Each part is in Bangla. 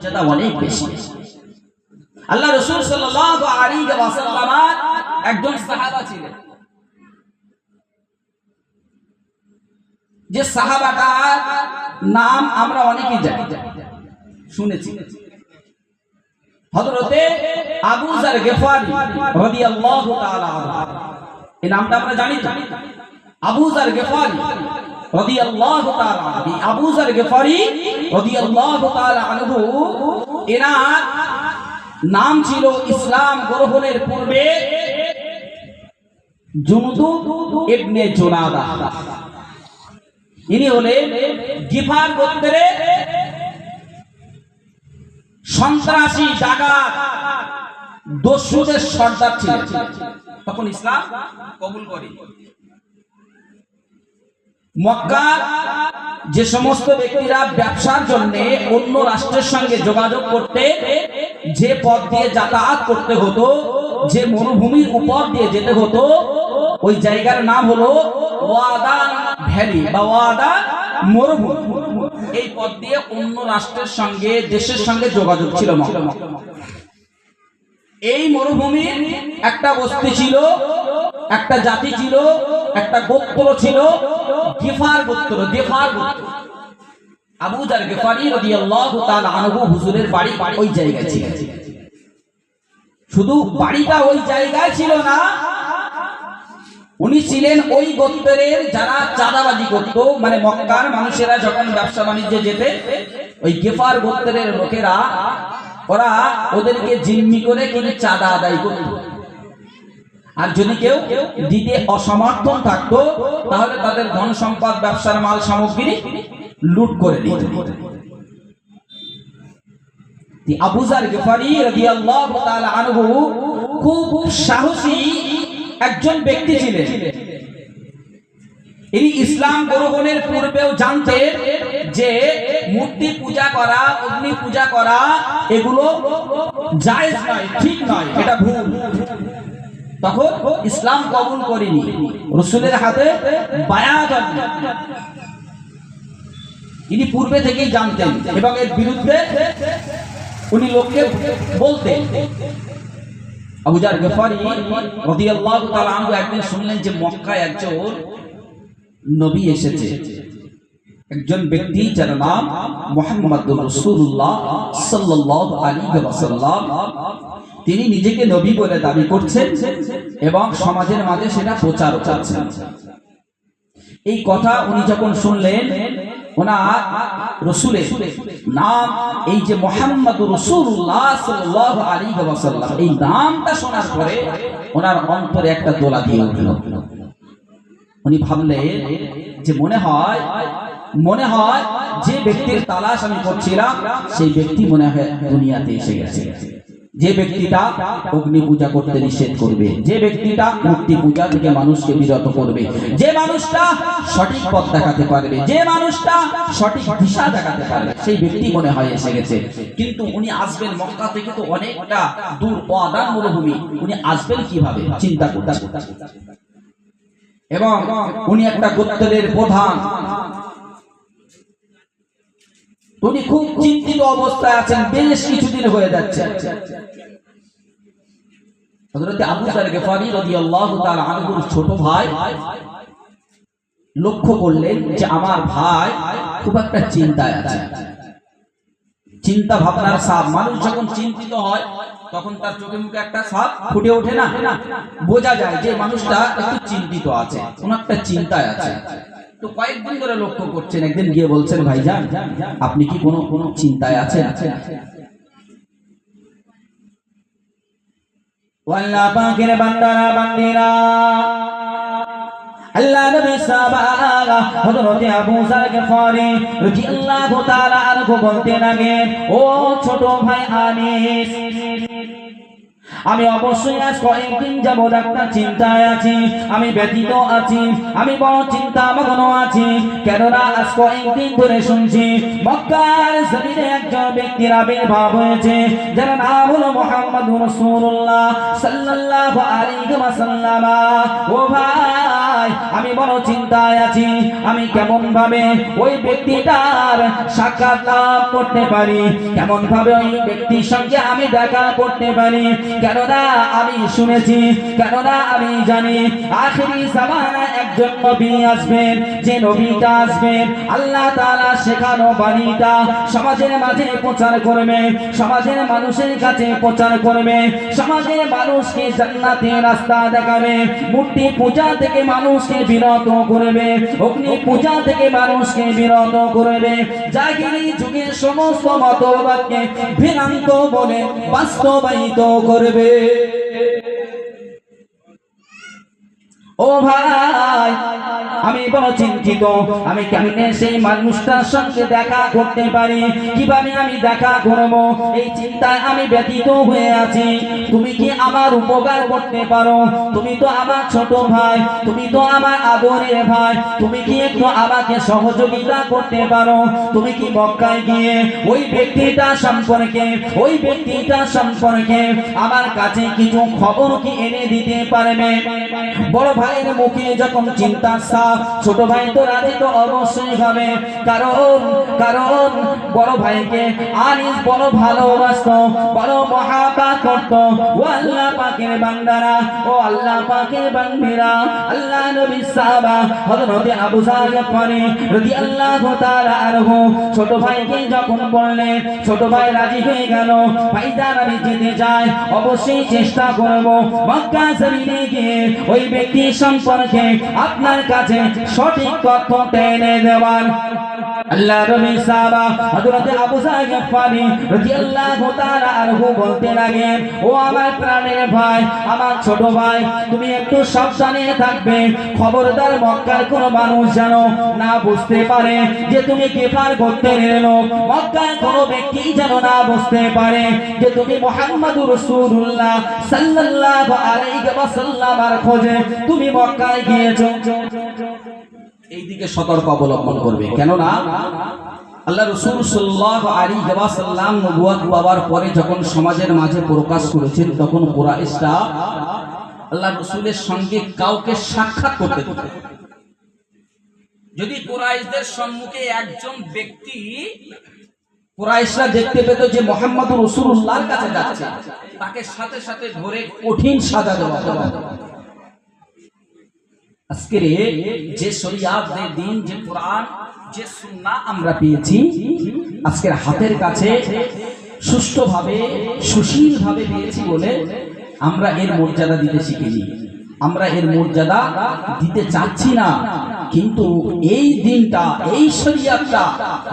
মর্যাদা অনেক বেশি। আল্লাহ রসুল সাল্লাল্লাহু একজন সাহাবা ছিলেন। যে সাহাবাটার নাম আমরা অনেকেই জানি। শুনেছি। হযরতে আবু জার গিফারি রাদিয়াল্লাহু এই নামটা আমরা জানি তো? আবু জার গিফারি নাম ছিল ইসলাম গ্রহণের পূর্বে ইনি গিফার সন্ত্রাসী ডাকাত দস্যুদের সর্দার তখন ইসলাম কবুল করে মক্কার যে সমস্ত ব্যক্তিরা ব্যবসার জন্য অন্য রাষ্ট্রের সঙ্গে যোগাযোগ করতে, যে পথ দিয়ে যাতায়াত করতে হতো, যে মরুভূমির উপর দিয়ে যেতে হতো, ওই জায়গার নাম হলো ওয়াদা ভ্যালি বা ওয়াদা মরুভূমি। এই পথ দিয়ে অন্য রাষ্ট্রের সঙ্গে, দেশের সঙ্গে যোগাযোগ ছিল মক্কা। এই মরুভূমির একটা বস্তি ছিল, একটা জাতি ছিল, একটা গোত্র ছিল গিফার গোত্র গিফার গোত্র আবু জার গিফারি রাদিয়াল্লাহু তাআলা আনহু হুজুরের বাড়ি ওই জায়গায় ছিল। শুধু বাড়িটা ওই জায়গায় ছিল না, উনি ছিলেন ওই গোত্রের যারা চাঁদাবাজি করত মানে মক্কার মানুষেরা যখন ব্যবসা বাণিজ্যে যেতে, ওই গেফার গোত্রের লোকেরা, ওরা ওদেরকে জিম্মি করে কিন্তু চাঁদা আদায় করত। আর যদি কেউ দিতে অসমর্থন থাকতো, তাহলে তাদের ধন সম্পদ ব্যবসার মাল, সামগ্রী লুট করে আনহু খুব সাহসী একজন ব্যক্তি ছিলেন। পূর্বেও জানতেন যে পূজা করা, অগ্নি পূজা করা, এগুলো ঠিক নয়, এটা ভুল। তখন ইসলাম কবুল করেনি। রসুলের হাতে ইনি পূর্বে থেকেই জানতেন এবং এর বিরুদ্ধে উনি লোককে বলতেন। আবুজার একদিন শুনলেন যে মক্কায় একজন নবী এসেছে। একজন ব্যক্তি যার নাম মুহাম্মদুর রাসূলুল্লাহ তিনি নিজেকে নবী বলে দাবি করছেন এবং সমাজের মাঝে সেটা প্রচার করছেন। এই কথা উনি যখন শুনলেন, ওনার রসুলের নাম, এই যে মোহাম্মদ রসুল্লাহ সাল্লাল্লাহু আলাইহি এই নামটা শোনার পরে ওনার অন্তরে একটা দোলা দিয়ে উঠল। উনি ভাবলেন যে মনে হয় মনে হয় যে ব্যক্তির তালাশ আমি করছিলাম, সেই ব্যক্তি মনে হয় দুনিয়াতে এসে গেছে। যে ব্যক্তিটা অগ্নি পূজা করতে নিষেধ করবে, যে ব্যক্তিটা মূর্তি পূজা থেকে মানুষকে বিরত করবে, যে মানুষটা সঠিক পথ দেখাতে পারবে, যে মানুষটা সঠিক দিশা দেখাতে পারবে, সেই ব্যক্তি মনে হয় এসে গেছে। কিন্তু উনি আসবেন মক্কা থেকে তো অনেকটা দূর অদান মরুভূমি, উনি আসবেন কীভাবে? চিন্তা করতে। এবং উনি একটা গোত্রের প্রধান। উনি খুব চিন্তিত অবস্থায় আছেন, বেশ কিছুদিন হয়ে যাচ্ছে। হযরত আবু জার গফারি রাদিয়াল্লাহু তাআলা আনহুর ছোট ভাই লক্ষ্য করলেন যে আমার ভাই খুব একটা চিন্তায় আছে। চিন্তা ভাবনার সাপ মানুষ যখন চিন্তিত হয়, তখন তার চোখে মুখে একটা সাপ ফুটে ওঠে না। বোঝা যায় যে মানুষটা একটু চিন্তিত আছে, কোন একটা চিন্তায় আছে। তো কয়েকদিন ধরে লক্ষ্য করছেন, একদিন গিয়ে বলছেন, ভাইজান, আপনি কি কোনো কোনো চিন্তায় আছেন? আল্লাহ ও ছোট ভাই আনিস আমি অবশ্যই আজ কয়েকদিন যাবৎ একটা চিন্তায় আছি, আমি ব্যতীত আছি, আমি বড় চিন্তা মগ্ন আছি। কেননা আজ কয়েকদিন ধরে শুনছি, মক্কার জমিনে একজন ব্যক্তির আবির্ভাব হয়েছে, যার নাম হলো মোহাম্মদ আলাইহি ওয়াসাল্লাম। ও ভাই, আমি বড় চিন্তায় আছি, আমি কেমন ভাবে ওই ব্যক্তিটার সাক্ষাৎ করতে পারি? কেমন ভাবে ওই ব্যক্তির সঙ্গে আমি দেখা করতে পারি? কেননা আমি শুনেছি, কেননা আমি জানি, আখেরি জামানা একজন নবী আসবেন, যে নবীটা আসবেন, আল্লাহ তাআলা শেখানো বাণীটা সমাজের মাঝে প্রচার করবে, সমাজের মানুষের কাছে প্রচার করবে, সমাজের মানুষকে জান্নাতের রাস্তা দেখাবে, মূর্তি পূজা থেকে মানুষকে বিরত করবে, অগ্নি পূজা থেকে মানুষকে বিরত করবে, জাগিরি যুগের সমস্ত মতবাদকে ভ্রান্ত বলে বাস্তবায়িত করবে। থাকবে ও ভাই, আমি বড় চিন্তিত। আমি কেমনে সেই মানুষটার সঙ্গে দেখা করতে পারি? কীভাবে আমি দেখা এই চিন্তায় আমি ব্যতীত হয়ে আছি। তুমি কি আমার উপকার করতে পারো? তুমি তো আমার ছোট ভাই, তুমি তো আমার ভাই, তুমি কি একটু আমাকে সহযোগিতা করতে পারো? তুমি কি মক্কায় গিয়ে ওই ব্যক্তিটা সম্পর্কে, ওই ব্যক্তিটা সম্পর্কে আমার কাছে কিছু খবর কি এনে দিতে পারবে? বড় ভাইয়ের মুখে যখন চিন্তা সাপ ছোট ভাই তো রাজি তো অবশ্যই হবে। কারণ কারণ বড় ভাইকে আনিস বড় ভালোবাসতো, বড় মহাপাত করত। ও আল্লাহ পাকের বান্দারা, ও আল্লাহ পাকের বান্দিরা, আল্লাহ নবী সাহাবা, হযরত আবু সাহেব করে রাদিয়াল্লাহু তাআলা আনহু ছোট ভাইকে যখন বললেন ছোট ভাই রাজি হয়ে গেল ভাইজান আমি যেতে চাই অবশ্যই চেষ্টা করব। মক্কা জমিনে গিয়ে ওই ব্যক্তি সম্পর্কে আপনার কাছে সঠিক তথ্য টেনে দেওয়ার আল্লাহ নবী সাহাবা হযরত আবু সাঈদ রাদিয়াল্লাহু তাআলা আনহু বলতে ও আমার প্রাণের ভাই, আমার ছোট ভাই, তুমি একটু সাবধানে থাকবে। খবরদার মক্কার কোন মানুষ না বুঝতে পারে যে তুমি কেফার মক্কার কোন ব্যক্তি না বুঝতে পারে যে তুমি রাসূলুল্লাহ সাল্লাল্লাহু আলাইহি ওয়াসাল্লামের খোঁজে, তুমি মক্কায় গিয়েছো। এই দিকে সতর্ক অবলম্বন করবে কেননা আল্লাহ রসুল সাল্লাহ আলী সাল্লাম নবুয়াত পাওয়ার পরে যখন সমাজের মাঝে প্রকাশ করেছেন, তখন কোরআশটা আল্লাহ রসুলের সঙ্গে কাউকে সাক্ষাৎ করতে। যদি কোরআশদের সম্মুখে একজন ব্যক্তি কোরআশরা দেখতে পেত যে মোহাম্মদ কাছে যাচ্ছে, তাকে সাথে সাথে ধরে কঠিন সাজা দেওয়া হতো আজকের যে শরিয়াত, যে দিন, যে কোরআন, যে সুন্না আমরা পেয়েছি, আজকের হাতের কাছে সুষ্ঠুভাবে, সুশীলভাবে পেয়েছি বলে আমরা এর মর্যাদা দিতে শিখিনি। আমরা এর মর্যাদা দিতে চাচ্ছি না। কিন্তু এই দিনটা, এই শরিয়াতটা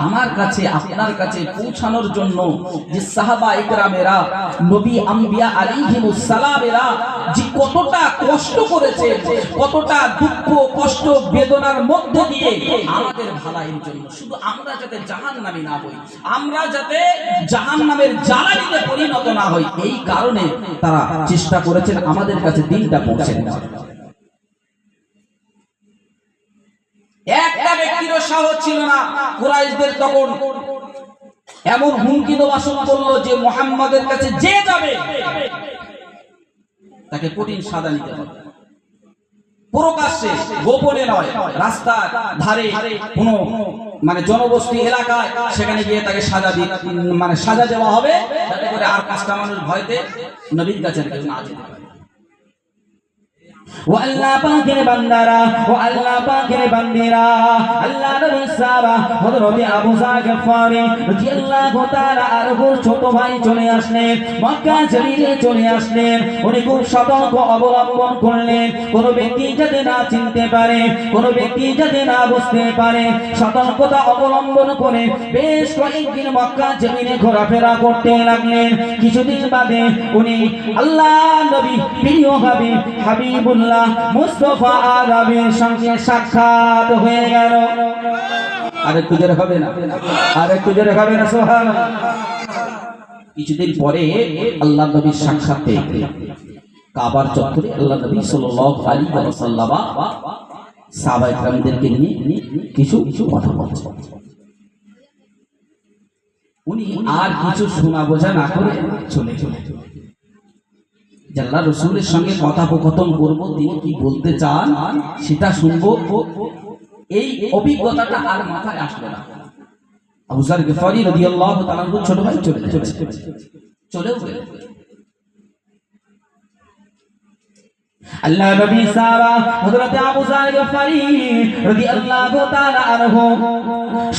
আমার কাছে, আপনার কাছে পৌঁছানোর জন্য যে সাহাবা ইকরামেরা, নবী আম্বিয়া আলাইহিমুস সালামেরা যে কতটা কষ্ট করেছে, কতটা দুঃখ, কষ্ট, বেদনার মধ্য দিয়ে আমাদের ভালাইয়ের জন্য। শুধু আমরা যাতে জাহান্নামী না হই, আমরা যাতে জাহান্নামের জ্বালানিতে পরিণত না হই, এই কারণে তারা চেষ্টা করেছেন আমাদের কাছে দিনটা পৌঁছে দেওয়ার। একটা ব্যক্তিরও সাহস ছিল না কুরাইশদের তখন। এমন হুমকি যে মোহাম্মদের কাছে যে যাবে, তাকে কঠিন সাদা নিতে হবে। প্রকাশ্যে গোপনে নয়, রাস্তার ধারে কোনো মানে জনবস্তি এলাকায় সেখানে গিয়ে তাকে সাজা দিয়ে মানে সাজা দেওয়া হবে। যাতে করে আর পাঁচটা মানুষ ভয়তে নবীর কাছে না যেতে ও আল্লাহ পাকের বান্দারা, ও আল্লাহ পাকের বান্দিরা, আল্লাহ নবী সাহাবা হযরত আবু যার গফারি রাদিয়াল্লাহু তাআলা আর ওর ছোট ভাই চলে আসলেন, মক্কা জমিনে চলে আসলেন। উনি খুব সতর্ক অবলম্বন করলেন, কোন ব্যক্তি যাতে না চিনতে পারে, কোন ব্যক্তি যাতে না বুঝতে পারে, সতর্কতা অবলম্বন করে বেশ কয়েকদিন মক্কা জমিনে ঘোরাফেরা করতে লাগলেন। কিছুদিন বাদে উনি আল্লাহ নবী প্রিয় হাবিব হাবিবুল্লাহ মুস্তফা আরবের সঙ্গে সাক্ষাৎ হয়ে গেল। আরে একটু জোরে হবে না? আর একটু জোরে হবে না সোহান কিছুদিন পরে আল্লাহ নবীর সাক্ষাৎ কাবার চত্বরে আল্লাহ নবী সাল্লাল্লাহু আলাইহি ওয়াসাল্লাম সাহাবা ইকরামদেরকে নিয়ে কিছু কিছু কথা বলছেন। উনি আর কিছু শোনা বোঝা না করে চলে চলে জাল্লা রসুলের সঙ্গে কথোপকথন করব, তিনি কি বলতে চান সেটা শুনব। এই অভিজ্ঞতাটা আর মাথায় আসলো না। আবু জার গফারি রাদিয়াল্লাহু তাআলা ছোট ভাই চলে চলে চলেও আল্লাহ নবী সাহাবা হযরত আবু জার গফারি রাদিয়াল্লাহু তাআলা আনহু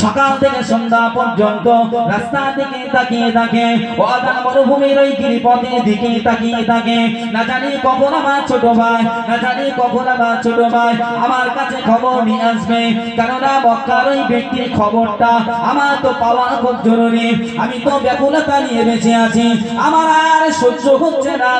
সকাল থেকে সন্ধ্যা পর্যন্ত রাস্তা দিকে তাকিয়ে থাকে ও আদান মরুভূমির ওই গিরিপথের দিকে তাকিয়ে থাকে। না জানি কখন আমার ছোট ভাই, না জানি কখন আমার ছোট ভাই আমার কাছে খবর নিয়ে আসবে। কেননা মক্কার ওই ব্যক্তির খবরটা আমার তো পাওয়া খুব জরুরি। আমি তো ব্যাকুলতা নিয়ে বেঁচে আছি। আমার আর সহ্য হচ্ছে না।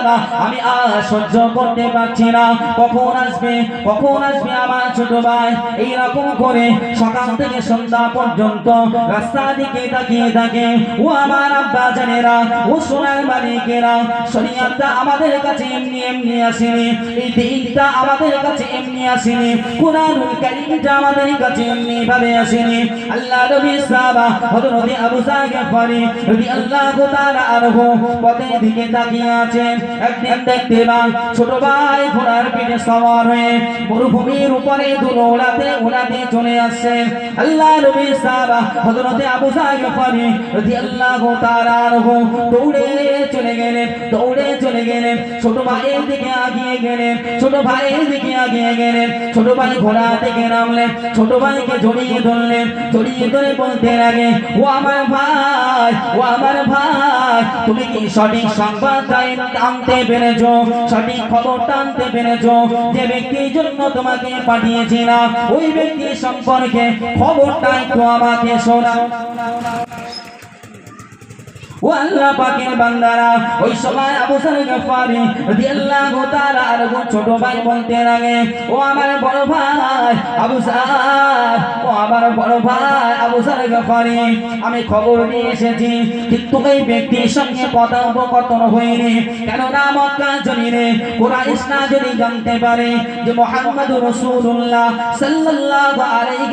আমি আর সহ্য করতে পারছি না কখন আসবে কখন আসবে আমার ছোট ভাই? এইরকম করে সকাল থেকে সন্ধ্যা পর্যন্ত রাস্তা দিকে তাকিয়ে থাকে। ও আমার আব্বা জানেরা, ও সোনার মালিকেরা, শরিয়াতটা আমাদের কাছে এমনি এমনি আসেনি, এই দিনটা আমাদের কাছে এমনি আসেনি, কোরআনুল কারীমটা আমাদের কাছে এমনি ভাবে আসেনি। আল্লাহ নবী সাহাবা হযরত আবু সাঈদ গফারি রাদিয়াল্লাহু তাআলা আনহু পথের দিকে তাকিয়ে আছেন। একদিন দেখতে পান ছোট ভাই ঘোড়ার পিঠে সওয়ার হয়ে মরুভূমির উপরে দুলো উড়াতে উড়াতে চলে আসছেন আল্লাহ নবী সাহাবা হযরত আবু সাঈদ গফারি রাদিয়াল্লাহু তাআলা আনহু দৌড়ে চলে গেলেন, দৌড়ে চলে গেলেন। ছোট ভাইয়ের দিকে আগিয়ে গেলেন, ছোট ভাইয়ের দিকে আগিয়ে গেলেন। ছোট ভাই ঘোড়া থেকে নামলেন, ছোট ভাইকে জড়িয়ে ধরলেন। জড়িয়ে ধরে বলতে লাগে, ও আমার ভাই, ও আমার ভাই, তুমি কি সঠিক সংবাদ আনতে পেরেছ? সঠিক খবরটা আনতে পেরেছ যে ব্যক্তির জন্য তোমাকে পাঠিয়েছিলাম ওই ব্যক্তি সম্পর্কে খবরটা একটু আমাকে শোনাও। আমি খবর নিয়ে এসেছি কিন্তু এই ব্যক্তির সঙ্গে হয়নি। জমিনে যদি জানতে পারে যে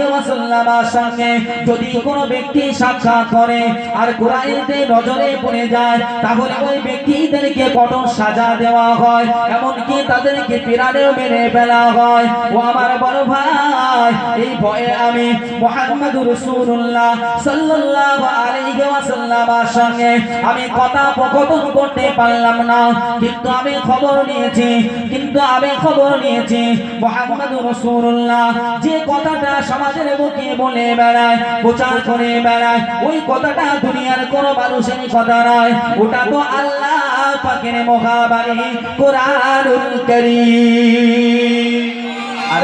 ওয়াসাল্লামের সঙ্গে যদি কোনো ব্যক্তি সাক্ষাৎ করে, আর কুরাইশদের নজরে পড়ে যায়। তাহলে ওই ব্যক্তিদেরকে কঠোর সাজা দেওয়া হয়, এমনকি তাদেরকে পিরানেও মেরে ফেলা হয়। ও আমার বড় ভাই, এই ভয়ে আমি মুহাম্মদুর রাসূলুল্লাহ সাল্লাল্লাহু আলাইহি ওয়াসাল্লামের সঙ্গে আমি কথা কথন করতে পারলাম না। কিন্তু আমি খবর নিয়েছি, কিন্তু আমি খবর নিয়েছি, মুহাম্মদুর রাসূলুল্লাহ যে কথাটা সমাজের বুকে বলে বেড়ায়, প্রচার করে বেড়ায়, ওই কথাটা দুনিয়ার কোনো মানুষের কথা নয় ওটা তো আল্লাহ পাকের মহাবাণী কোরআনুল কারীম।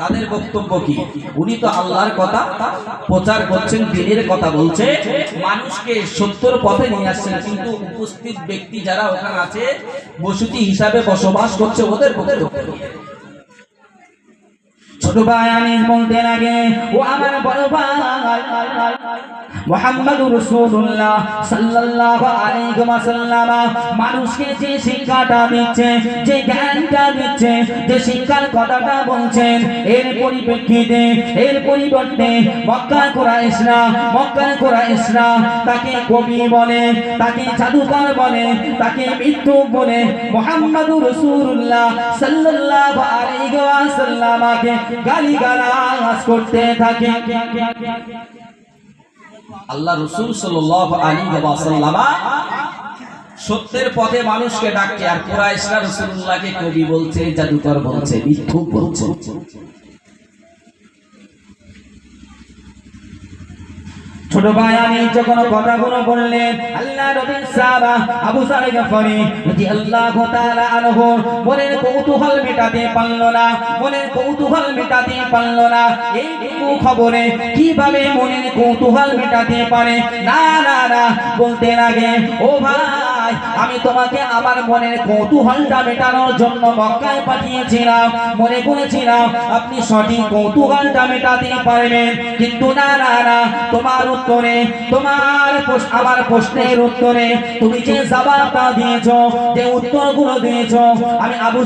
তাদের বক্তব্য কি? উনি তো আল্লাহর কথা প্রচার করছেন, দিনের কথা বলছে। মানুষকে সত্যর পথে নিয়ে আসছেন, কিন্তু উপস্থিত ব্যক্তি যারা ওখানে আছে, বসতি হিসাবে বসবাস করছে ওদের বক্তব্য ছোট ভাই আমি বলতে লাগে, ও আমার বড় ভাই। মুহাম্মাদুর রাসূলুল্লাহ সাল্লাল্লাহু আলাইহি ওয়াসাল্লাম, মানুষকে যে শিক্ষাটা দিচ্ছে, যে জ্ঞানটা দিচ্ছে, যে শিক্ষার কথাটা বলছেন, এর পরিপ্রেক্ষিতে, এর পরিবর্তে মক্কা কুরাইশরা মক্কা কুরাইশরা তাকে কবি বলে, তাকে জাদুকর বলে, তাকে মৃত্যু বলে মুহাম্মাদুর রাসূলুল্লাহ সাল্লাল্লাহু আলাইহি ওয়াসাল্লামকে গালিগালাজ করতে থাকে। আল্লাহ রসুল ওয়াসাল্লাম সত্যের পথে মানুষকে ডাকছে আর পুরা ইসলাম রসুল্লাহকে কবি বলছে, জাদুকর বলছে, বিক্ষোভ বলছে। ছোট ভাই আমি যখন কথাগুলো বললেন। আল্লাহ নবীন সাহাবা আবু সালে গফরি যদি আল্লাহ তাআলা আনহু, মনের কৌতূহল মেটাতে পারল না, মনের কৌতূহল মেটাতে পারল না। এই খবরে কীভাবে মনের কৌতূহল মেটাতে পারে? না না না, বলতে লাগে, ও ভাই আমি তোমাকে আমার মনের কৌতূহলটা মেটানোর জন্য মক্কায় পাঠিয়েছিলাম। মনে করেছিলাম, আপনি সঠিক কৌতূহলটা মেটাতে পারবেন। কিন্তু না না না, তোমার উত্তরে, তোমার আমার প্রশ্নের উত্তরে তুমি যে জবাবটা দিয়েছ, যে উত্তরগুলো দিয়েছ, আমি আবু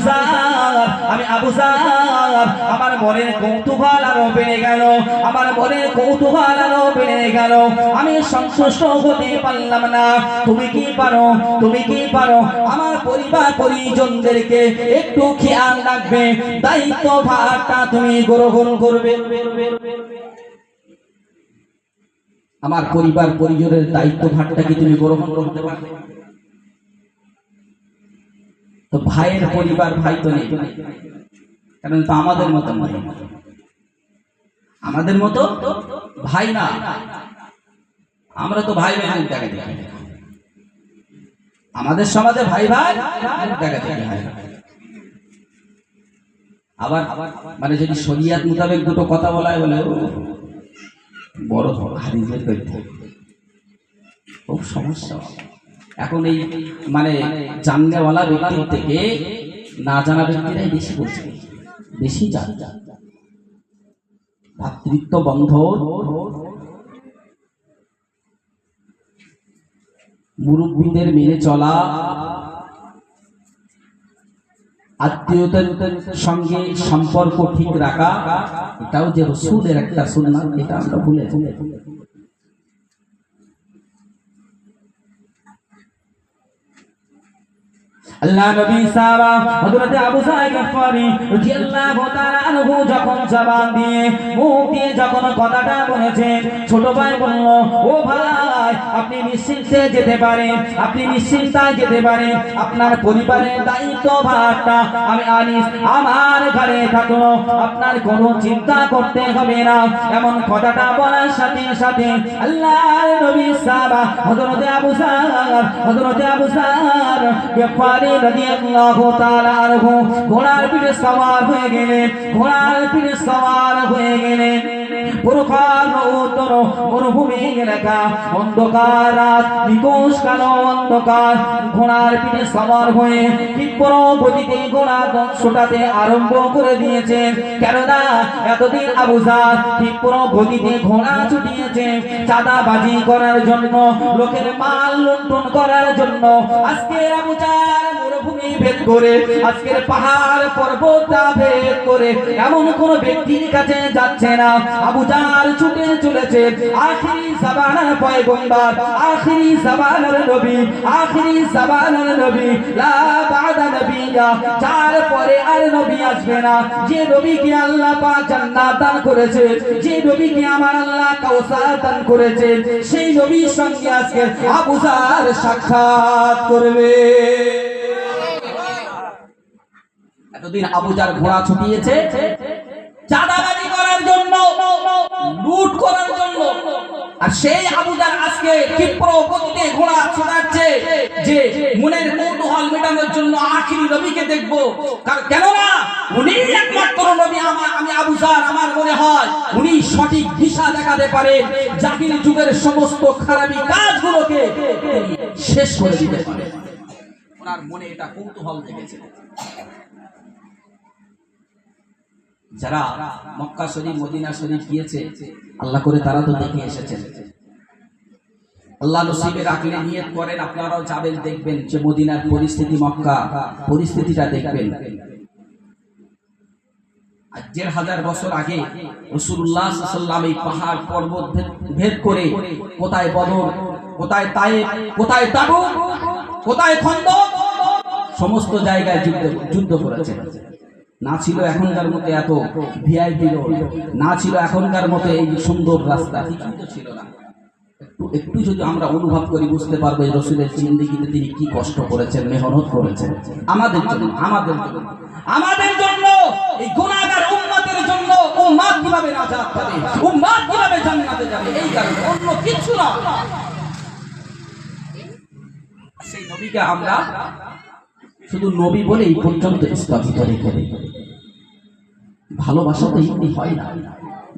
আমি আবু আমার মনের কৌতূহল আরও বেড়ে গেল, আমার মনের কৌতূহল আরও বেড়ে গেল। আমি সন্তুষ্ট হতে পারলাম না। তুমি কি পারো? তুমি কি পারো? আমার পরিবার পরিজনদেরকে একটু খেয়াল রাখবে। দায়িত্ব ভারটা তুমি গ্রহণ করবে। আমার পরিবার পরিজনের দায়িত্ব ভারটা কি তুমি গ্রহণ করতে পারবে? তো ভাইয়ের পরিবার ভাই তো নেই। কারণ তো আমাদের মতো নয় আমাদের মতো ভাই না। আমরা তো ভাই ভাই দেখা দেখি। আমাদের সমাজে ভাই ভাই আবার মানে যদি শরিয়াত মোতাবেক দুটো কথা বলা হয় বলে বড় হাদিসের তথ্য। খুব সমস্যা। এখন এই মানে জাননেওয়ালা ব্যক্তির থেকে না জানা ব্যক্তিরাই বেশি বলছে বেশি জান ভাতৃত্ব বন্ধন মুরব্বীদের মেনে চলা। আত্মীয়তার সঙ্গে সম্পর্ক ঠিক রাখা। এটাও যে রসুলের একটা সুন্নাত, এটা আমরা ভুলে ভুলে ভুলে আল্লাহ নবী সাহাবা হযরত আবু সাঈদ গফারি রাদিয়াল্লাহু তাআলা আনহু যখন জবান দিয়ে মুখ দিয়ে যখন কথাটা বলেছেন, ছোট ভাই বলল, ও ভাই, আপনি নিশ্চিন্তে যেতে পারেন, আপনি নিশ্চিন্তায় যেতে পারেন, আপনার পরিবারের দায়িত্ব ভারটা, আমি আনিস, আমার ঘরে থাকল আপনার কোনো চিন্তা করতে হবে না। এমন কথাটা বলার সাথে সাথে আল্লাহ নবী সাহাবা হযরত আবু সার হযরত আবু সার গফারি রাদিয়াল্লাহু তাআলা ঘোড়ার পিঠে সওয়ার হয়ে তীব্র গতিতে ঘোড়া ছোটাতে আরম্ভ করে দিয়েছেন। কেননা এতদিন আবুজার তীব্র গতিতে ঘোড়া ছুটিয়েছে চাঁদাবাজি করার জন্য, লোকের মাল লুণ্ঠন করার জন্য। আজকে আবুজার মরুভূমি ভেদ করে, আজকের পাহাড় পর্বত ভেদ করে, এমন কোন ব্যক্তির কাছে যাচ্ছে না। আবু জাল ছুটে চলেছে, আখিরি জামানার পয়গম্বর, আখিরি জামানার নবী, আখিরি জামানার নবী, লা বাদা নবিয়া যার পরে আর নবী আসবে না। যে নবীকে আল্লাহ পাক জান্নাত দান করেছে, যে নবীকে আমার আল্লাহ কাউসার দান করেছে, সেই নবীর সঙ্গে আজকে আবু জাল সাক্ষাৎ করবে। এতদিন আবুজার ঘোড়া ছুটিয়েছে, চাঁদাবাজি করার জন্য, লুট করার জন্য। আর সেই আবুজার আজকে ক্ষিপ্র গতিতে ঘোড়া যে মনের কৌতূহল মেটানোর জন্য নবীকে দেখব। কেননা উনি একমাত্র নবী আমার, আমি আবুজার আমার মনে হয়। উনি সঠিক দিশা দেখাতে পারে জাহির যুগের সমস্ত খারাপি কাজগুলোকে শেষ করে দিতে পারে ওনার মনে এটা কৌতূহল জেগেছে যারা মক্কা শরীফ, মদিনা শরীফ গিয়েছে, আল্লাহ করে তারা তো দেখে এসেছেন। আল্লাহ নসিবে রাখলে নিয়ত করেন, আপনারাও যাবেন, দেখবেন যে মদিনার পরিস্থিতি মক্কা, পরিস্থিতিটা দেখবেন। দেড় হাজার বছর আগে এই পাহাড় পর্বত ভেদ- করে কোথায় বদর, কোথায় তায়ে কোথায় তাবু কোথায় খন্দ সমস্ত জায়গায় যুদ্ধ যুদ্ধ করেছেন। না ছিল এখনকার মতো এত ভিআইপি রোড না ছিল এখনকার মতো এই সুন্দর রাস্তা কিন্তু ছিল না। একটু একটু যদি আমরা অনুভব করি, বুঝতে পারব এই রসুলের জিন্দিগিতে তিনি কি কষ্ট করেছেন, মেহনত করেছেন। আমাদের জন্য আমাদের জন্য আমাদের জন্য, এই গুণাগার উম্মতের জন্য ও মা কীভাবে নাজাত পাবে উম্মাদ কীভাবে জান্নাতে যাবে? এই কারণে অন্য কিছু না। সেই নবীকে আমরা শুধু নবী বলেই পর্যন্ত স্থাপিত রেখে ভালোবাসা তো এমনি হয় না।